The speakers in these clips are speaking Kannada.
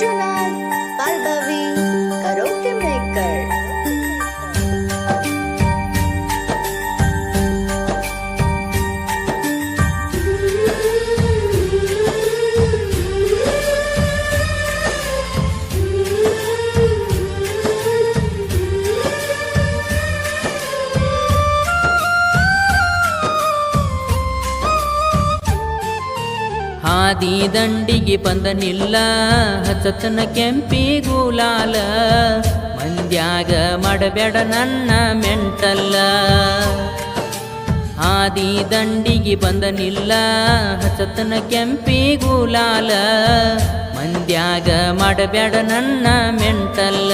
Arjuna. ಹಾದಿ ದಂಡಿಗೆ ಬಂದನಿಲ್ಲ ಹಚ್ಚತನ ಕೆಂಪಿ ಗುಲಾಲ ಮಂದ್ಯಾಗ ಮಾಡಬೇಡ ನನ್ನ ಮೆಂಟಲ್ಲ. ಹಾದಿ ದಂಡಿಗೆ ಬಂದನಿಲ್ಲ ಹಚ್ಚತನ ಕೆಂಪಿ ಗುಲಾಲ ಮಂದ್ಯಾಗ ಮಾಡಬೇಡ ನನ್ನ ಮೆಂಟಲ್ಲ.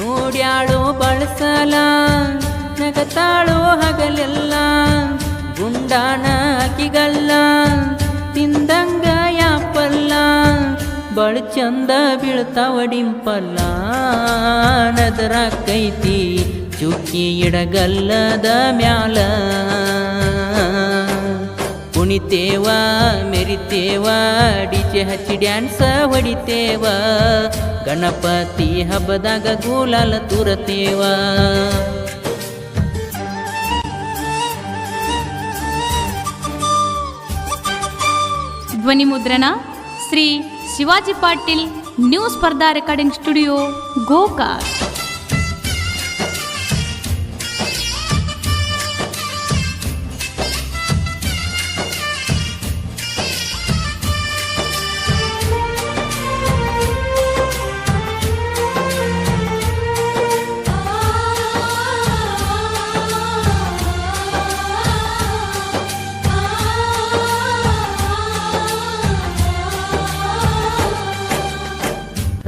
ನೋಡ್ಯಾಳು ಬಳಸಲ ನಗತಾಳು ಹಗಲೆಲ್ಲ. ಗುಂಡಾನ ಅಕ್ಕಿಗಲ್ಲ ತಿಂದಂಗ ಯಾಪಲ್ಲ ಬಳ ಚಂದ ಬೀಳ್ತಾವ ಡಿಂಪಲ್ಲ. ನದರಾಕೈತಿ, ಚುಕ್ಕಿ ಇಡಗಲ್ಲದ ಮ್ಯಾಲ. ಕುಣಿತೇವ, ಮೆರಿತೇವ ಡಿಜೆ ಹಚ್ಚಿ ಡ್ಯಾನ್ಸ ಹೊಡಿತೇವ. ಗಣಪತಿ ಹಬ್ಬದಾಗ ಗೂಲಾಲ ತೂರತೇವ. ಧ್ವನಿ ಮುದ್ರಣ Shri Shivaji Patil new Spardha recording studio Gokak.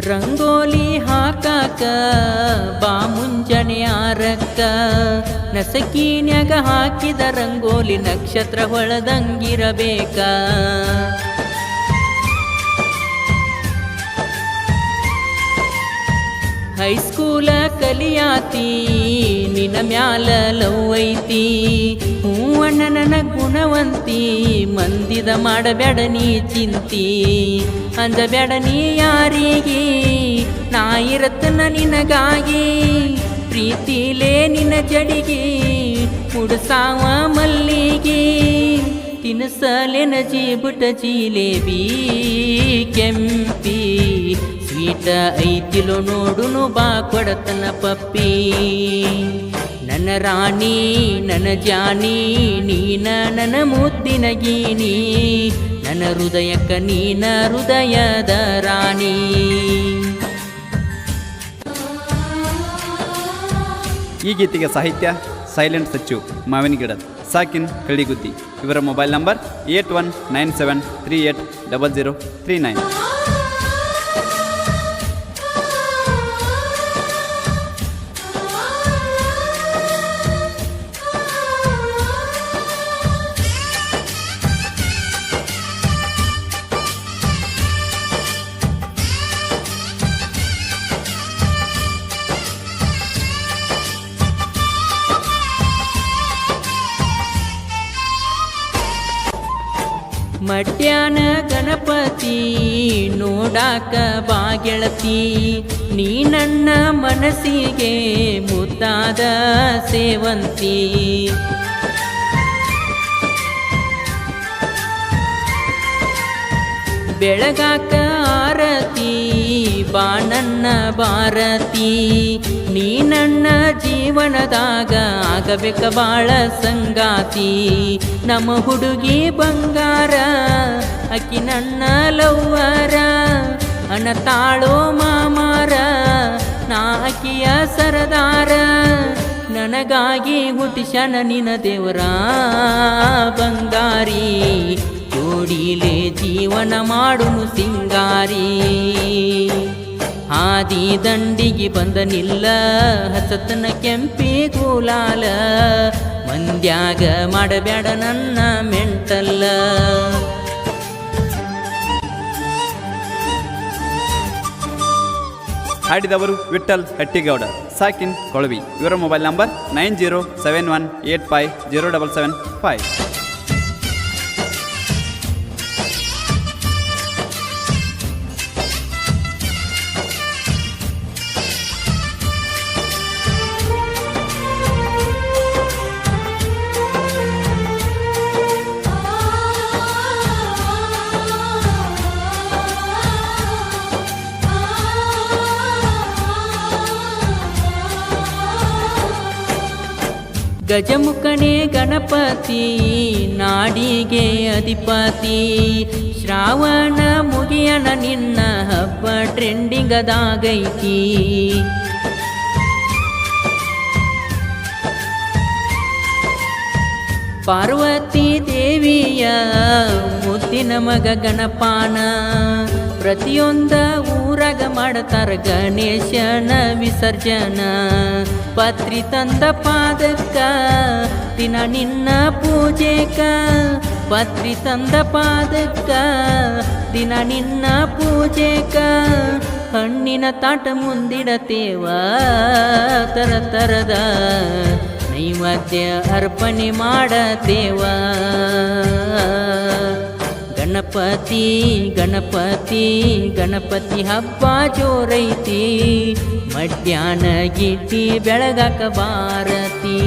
Rangoli ಹಾಕಾಕ, ಬಾ ಮುಂಜಾನೆ ಆರಕ್ಕ. ನಸಕೀನ್ಯಾಗ ಹಾಕಿದ ರಂಗೋಲಿ ನಕ್ಷತ್ರ ಹೊಳದಂಗಿರಬೇಕ. ಹೈಸ್ಕೂಲ ಕಲಿಯಾತಿ ನಿನ ಮ್ಯಾಲ ಲವ್ ಐತಿ. ಹೂವಣ್ಣ ನನ್ನ ಗುಣವಂತಿ, ಮಂದಿದ ಮಾಡಬೇಡ ನೀ ಚಿಂತಿ. ಅಂಜಬೇಡ ನೀ ಯಾರಿಗೆ? ನಾ ಇರತ್ತನ ನಿನಗಾಗಿ, ಪ್ರೀತಿಲೇ ನಿನ್ನ ಜಡಿಗೆ, ಕುಡ್ಸಾವ ಮಲ್ಲಿಗೆ. ತಿನಸಲೆನ ಜೀಬುಟ ಜಿಲೇಬಿ ಕೆಂಪಿ, ಸ್ವೀಟ ಐತಿಲೋ ನೋಡುನು ಬಾ ಕೊಡತನ ಪಪ್ಪಿ. ನನ್ನ ರಾಣಿ, ನನ್ನ ಜಾನಿ, ನೀನ ನನ್ನ ಮುದ್ದಿನ ಗೀನಿ. ನನ್ನ ಹೃದಯಕ್ಕ ನೀನ ಹೃದಯದ ರಾಣಿ. ಈ ಗೀತೆಗೆ ಸಾಹಿತ್ಯ, ಸೈಲೆಂಟ್ ಸಚ್ಚು ಮಾವಿನ ಗಿಡದ ಸಾಕಿನ್ ಕಳಿಗುದ್ದಿ ಇವರ mobile number eight one nine seven three eight double zero three nine. ಮಡ್ಯಾನ Ganapati ನೋಡಾಕ ಬಾಗೆಳತಿ ನೀ ನನ್ನ ಮನಸ್ಸಿಗೆ ಮುದ್ದಾದ ಸೇವಂತಿ. ಬೆಳಗಾಕ ಆರತಿ ಬಾ ನನ್ನ ಭಾರತಿ, ನೀ ನನ್ನ ಜೀವನದಾಗ ಆಗಬೇಕ ಬಾಳ ಸಂಗಾತಿ. ನಮ್ಮ ಹುಡುಗಿ ಬಂಗಾರ ಅಕ್ಕಿ ನನ್ನ ಲವ್ವರ, ಅಣ್ಣ ತಾಳೋ ಮಾಮಾರ, ನಾ ಅಕ್ಕಿಯ ಸರದಾರ. ನನಗಾಗಿ ಹುಟ್ಟಿಶನ ನಿನ ದೇವರ ಬಂಗಾರಿ. ಜೋಡಿಲೆ ಜೀವನ ಮಾಡುನು ಸಿಂಗಾರಿ. ಆದಿ ದಂಡಿಗೆ ಬಂದನಿಲ್ಲ ಹಸತನ ಕೆಂಪಿ ಗುಲಾಲ ಮಂದ್ಯಾಗ ಮಾಡಬೇಡ ನನ್ನ ಮೆಂಟಲ್ಲ. ಹಾಡಿದವರು ವಿಠಲ್ ಹಟ್ಟಿಗೌಡ, ಸಾಕಿನ್ ಕೊಳವಿ. ಇವರ mobile number nine zero seven one eight five zero double seven five. ಗಜಮುಖನೇ Ganapati ನಾಡಿಗೆ ಅಧಿಪತಿ. ಶ್ರಾವಣ ಮುಗಿಯನ ನಿನ್ನ ಹಬ್ಬ ಟ್ರೆಂಡಿಂಗದಾಗೈತಿ. ಪಾರ್ವತಿ ದೇವಿಯ ಮುದ್ದಿನ ಮಗ ಗಣಪಾನ. ಪ್ರತಿಯೊಂದ ಊರಾಗ ಮಾಡತಾರ ಗಣೇಶನ ವಿಸರ್ಜನ. ಪತ್ರಿ ತಂದ ಪಾದಕ್ಕ, ದಿನ ನಿನ್ನ ಪೂಜೆಕ. ಪತ್ರಿ ತಂದ ಪಾದಕ್ಕ, ದಿನ ನಿನ್ನ ಪೂಜೆಕ. ಹಣ್ಣಿನ ತಾಟ ಮುಂದಿಡತೇವ, ತರ ತರದ ನೈವೇದ್ಯ ಅರ್ಪಣೆ ಮಾಡತೇವ. ಗಣಪತಿ ಗಣಪತಿ ಗಣಪತಿ ಹಬ್ಬ ಜೋರೈತಿ. ಮಧ್ಯಾಹ್ನ ಗಿಟ್ಟಿ ಬೆಳಗಾಕ ಬಾರತಿ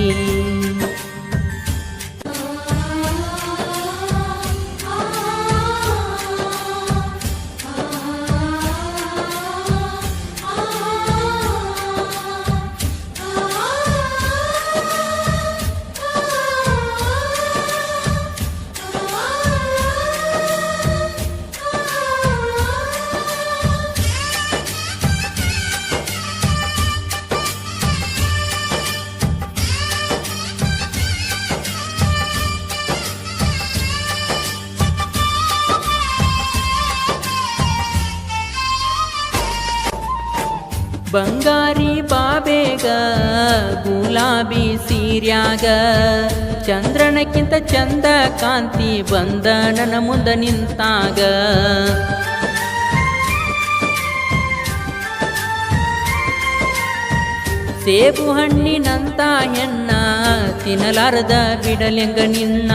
ಬಂಗಾರಿ ಬಾಬೇಗ ಗುಲಾಬಿ ಸೀರ್ಯಾಗ. ಚಂದ್ರನಕ್ಕಿಂತ ಚಂದ ಕಾಂತಿ ಬಂದ ನನ್ನ ಮುಂದೆ ನಿಂತಾಗ. ಸೇಬು ಹಣ್ಣಿನಂತ ಹೆಣ್ಣ ತಿನ್ನಲಾರದ ಬಿಡಲೆಂಗ ನಿನ್ನ.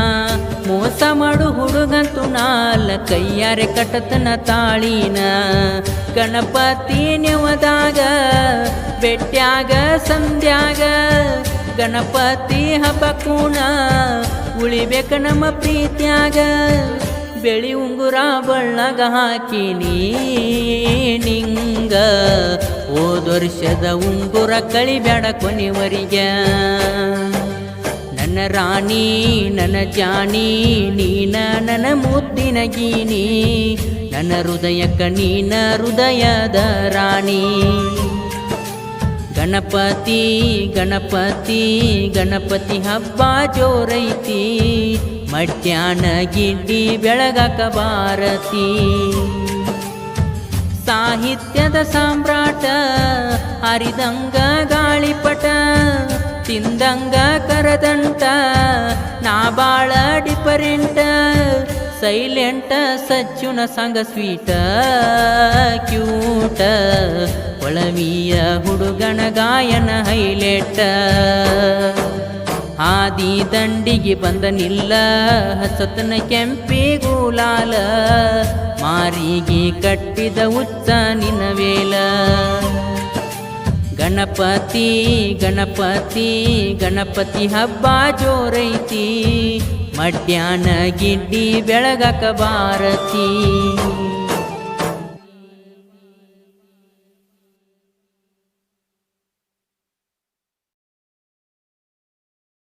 ಮೋಸ ಮಾಡು ಹುಡುಗಂತು ನಾಲ, ಕೈಯಾರೆ ಕಟ್ಟತನ ತಾಳಿನ. ಗಣಪತಿ ನೆವದಾಗ ಬೆಟ್ಟ್ಯಾಗ ಸಂಧ್ಯಾಗ, ಗಣಪತಿ ಹಬ್ಬ ಕೂಣ, ಉಳಿಬೇಕ ನಮ್ಮ ಪ್ರೀತ್ಯಾಗ. ಬೆಳಿ ಉಂಗುರ ಬಳ್ಳಗ ಹಾಕಿನಿ ನಿಂಗ. ಹೋದ ವರ್ಷದ ಉಂಗುರ ಕಳಿಬೇಡ ಕೊನೆವರಿಗ. ನನ್ನ ರಾಣಿ, ನನ್ನ ಜಾಣಿ, ನೀನ ನನ್ನ ಮುದ್ದಿನ ಗೀನಿ. ನನ್ನ ಹೃದಯಕ್ಕ ನೀನ ಹೃದಯದ ರಾಣಿ. ಗಣಪತಿ ಗಣಪತಿ ಗಣಪತಿ ಹಬ್ಬ ಜೋರೈತಿ. ಮಧ್ಯಾಹ್ನ ಗಿಡ್ಡಿ ಬೆಳಗಕ ಭಾರತಿ. ಸಾಹಿತ್ಯದ ಸಾಮ್ರಾಟ, ಹರಿದಂಗ ಗಾಳಿಪಟ, ತಿಂದಂಗ ಕರದಂಟ, ನಾ ಬಾಳ ಡಿಫರೆಂಟ, ಸೈಲೆಂಟ ಸಜ್ಜುನ ಸಂಗ ಸ್ವೀಟ, ಕ್ಯೂಟ ಒಳವಿಯ ಹುಡುಗನ ಗಾಯನ ಹೈಲೆಟ. ಆದಿ ದಂಡಿಗೆ ಬಂದ ನಿಲ್ಲ, ಹಸತನ ಕೆಂಪಿ ಗುಲಾಲ, ಮಾರಿಗೆ ಕಟ್ಟಿದ ಉತ್ತ ನಿನ್ನ ವೇಲ. ಗಣಪತಿ ಗಣಪತಿ ಗಣಪತಿ ಹಬ್ಬ ಜೋರೈತಿ, ಮಧ್ಯಾಹ್ನ ಗಿಡ್ಡಿ ಬೆಳಗಕ ಬಾರತಿ.